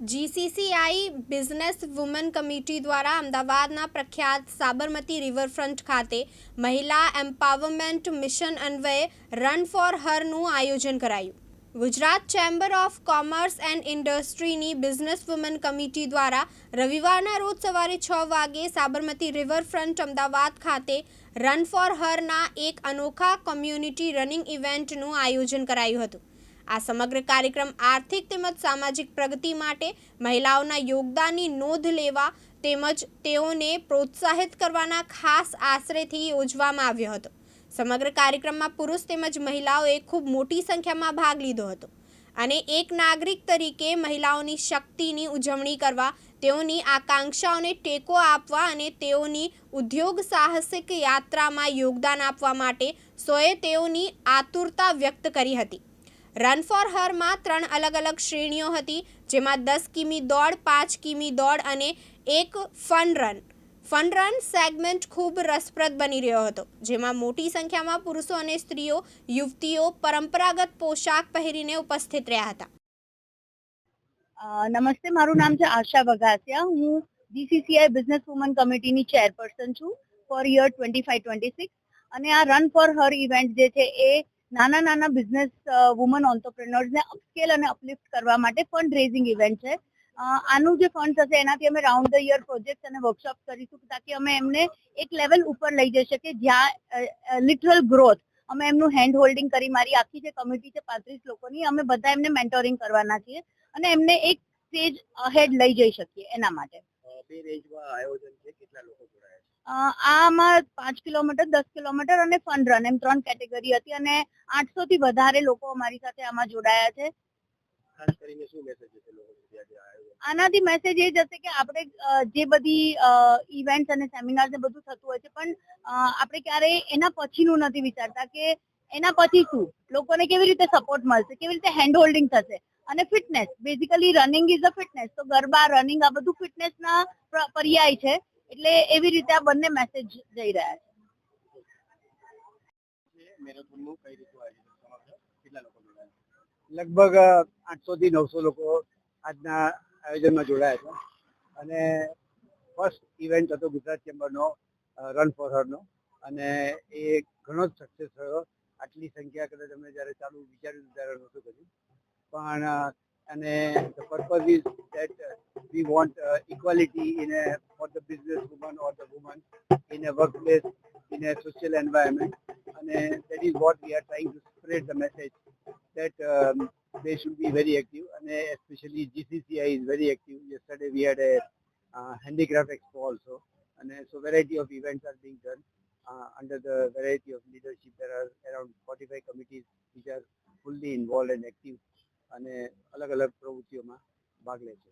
GCCI business woman committee દ્વારા અમદાવાદના પ્રખ્યાત સાબરમતી રિવરફ્રન્ટ ખાતે મહિલા એમ્પાવરમેન્ટ મિશન અન્વયે રન ફોર હરનું આયોજન કરાયું. Gujarat chamber of commerce and ઇન્ડસ્ટ્રીની business woman committee દ્વારા રવિવારના રોજ સવારે છ વાગે સાબરમતી રિવરફ્રન્ટ અમદાવાદ ખાતે રન ફોર હરના એક અનોખા કોમ્યુનિટી રનિંગ ઇવેન્ટનું આયોજન કરાયું હતું. આ સમગ્ર કાર્યક્રમ આર્થિક તેમજ સામાજિક પ્રગતિ માટે મહિલાઓના યોગદાનની નોંધ લેવા તેમજ તેઓને પ્રોત્સાહિત કરવાના ખાસ આશરેથી યોજવામાં આવ્યો હતો. સમગ્ર કાર્યક્રમમાં પુરુષ તેમજ મહિલાઓએ ખૂબ મોટી સંખ્યામાં ભાગ લીધો હતો અને એક નાગરિક તરીકે મહિલાઓની શક્તિની ઉજવણી કરવા, તેઓની આકાંક્ષાઓને ટેકો આપવા અને તેઓની ઉદ્યોગ સાહસિક યાત્રામાં યોગદાન આપવા માટે સોએ તેઓની આતુરતા વ્યક્ત કરી હતી. રન ફોર હરમાં ત્રણ અલગ અલગ શ્રેણીઓ હતી, જેમાં દસ કિમી દોડ, પાંચ કિમી દોડ અને એક fun run fun run segment ખૂબ રસપ્રદ બની રહ્યો હતો, જેમાં મોટી સંખ્યામાં પુરુષો અને સ્ત્રીઓ, યુવતીઓ પરંપરાગત પોશાક પહેરીને ઉપસ્થિત રહ્યા હતા. નમસ્તે, મારું નામ છે આશા વઘાસિયા હું જીસીસીઆઈ બિઝનેસ વુમન કમિટીની ચેરપર્સન છું four year twenty five twenty six અને આ રન ફોર હર ઇવેન્ટ જે છે એ નાના નાના બિઝનેસ વુમન ઓન્ટરપ્રિનર્સને અપસ્કેલ અને અપલિફ્ટ કરવા માટે ફંડ રેઝિંગ ઇવેન્ટ છે આનું જે ફંડ હશે, એનાથી અમે રાઉન્ડ ધ યર પ્રોજેક્ટ અને વર્કશોપ કરીશું તાકી અમે એમને એક લેવલ ઉપર લઈ જઈ શકીએ, જ્યાં લિટરલ ગ્રોથ અમે એમનું હેન્ડ હોલ્ડિંગ કરી, મારી આખી જે કમિટી છે, પાંત્રીસ લોકોની, અમે બધા એમને મેન્ટોરિંગ કરવાના છીએ અને એમને એક સ્ટેજ હેડ લઈ જઈ શકીએ એના માટે. આયોજન છે, કેટલા લોકો આમાં પાંચ કિલોમીટર દસ કિલોમીટર અને ફન રન એમ ત્રણ કેટેગરી હતી અને આઠસો થી વધારે લોકો અમારી સાથે આમાં જોડાયા છે. આનાથી મેસેજ એ જશે કે આપણે જે બધી ઇવેન્ટ્સ અને સેમિનાર્સ ને બધું થતું હોય છે પણ આપણે ક્યારેય એના પછીનું નથી વિચારતા કે એના પછી શું? લોકોને કેવી રીતે સપોર્ટ મળશે? કેવી રીતે હેન્ડ હોલ્ડિંગ થશે? અને fitness basically running is a fitness તો ગરબા રનિંગ આ બધું ફિટનેસના પર્યાય છે. એટલે એવી રીતે આ બંને મેસેજ જઈ રહ્યા છે. લગભગ આઠસો થી નવસો લોકો આજના આયોજનમાં જોડાયા છે. અને ફર્સ્ટ ઇવેન્ટ હતો ગુજરાત ચેમ્બરનો રન ફોર હરનો અને એ ઘણો જ સક્સેસ થયો. આટલી સંખ્યા કદાચ અમે જ્યારે ચાલુ વિચાર્યું ત્યારે નહોતું કર્યું. પણ અને the purpose is that we want equality in For the business woman or the woman in a workplace in a social environment અને that is what we are trying to spread the message that um, they should be very active and uh, especially GCCI is very active. Yesterday we had a uh, handicraft expo also and uh, so variety of events are being done uh, under the variety of leadership. There are around 45 committees which are fully involved and active અને અલગ અલગ પ્રવૃત્તિઓમાં ભાગ લે છે